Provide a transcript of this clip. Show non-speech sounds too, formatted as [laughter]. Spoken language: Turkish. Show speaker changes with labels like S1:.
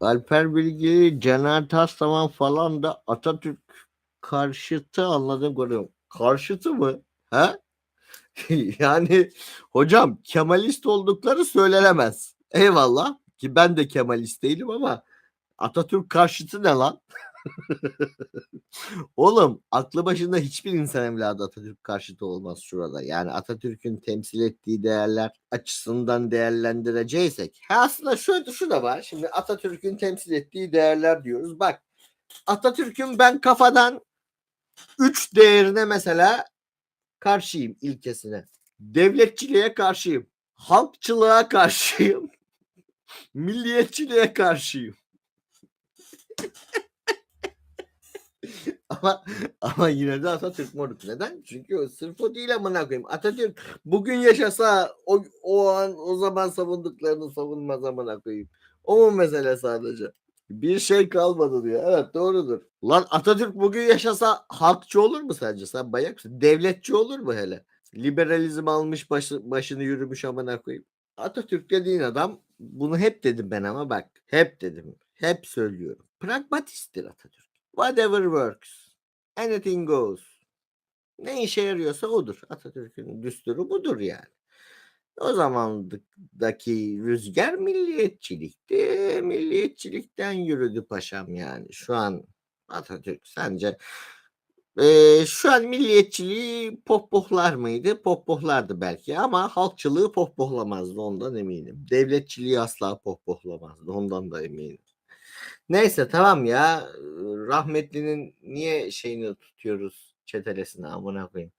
S1: Alper Bilgi, Caner Taslaman falan da Atatürk karşıtı anladım görüyorum. Karşıtı mı? Ha? [laughs] yani hocam Kemalist oldukları söylenemez. Eyvallah ki ben de Kemalist değilim ama Atatürk karşıtı ne lan? [laughs] [laughs] Oğlum aklı başında hiçbir insan evladı Atatürk karşıtı olmaz şurada. Yani Atatürk'ün temsil ettiği değerler açısından değerlendireceksek. Ha aslında şöyle şu da var. Şimdi Atatürk'ün temsil ettiği değerler diyoruz. Bak Atatürk'ün ben kafadan üç değerine mesela karşıyım ilkesine. Devletçiliğe karşıyım. Halkçılığa karşıyım. [laughs] Milliyetçiliğe karşıyım. Ama ama yine de Atatürk moruk. Neden? Çünkü o sırf o değil amına koyayım. Atatürk bugün yaşasa o, o an o zaman savunduklarını savunmaz amına koyayım. O mu mesele sadece? Bir şey kalmadı diyor. Evet doğrudur. Lan Atatürk bugün yaşasa halkçı olur mu sence? Sen bayak? Devletçi olur mu hele? Liberalizm almış başı, başını yürümüş amına koyayım. Atatürk dediğin adam bunu hep dedim ben ama bak hep dedim. Hep söylüyorum. Pragmatisttir Atatürk. Whatever works. Anything goes. Ne işe yarıyorsa odur. Atatürk'ün düsturu budur yani. O zamandaki rüzgar milliyetçilikti. Milliyetçilikten yürüdü paşam yani. Şu an Atatürk sence Eee, şu an milliyetçiliği pohpohlar mıydı? Pohpohlardı belki ama halkçılığı pohpohlamazdı ondan eminim. Devletçiliği asla pohpohlamazdı ondan da eminim. Neyse tamam ya. Rahmetlinin niye şeyini tutuyoruz çetelesine amına koyayım.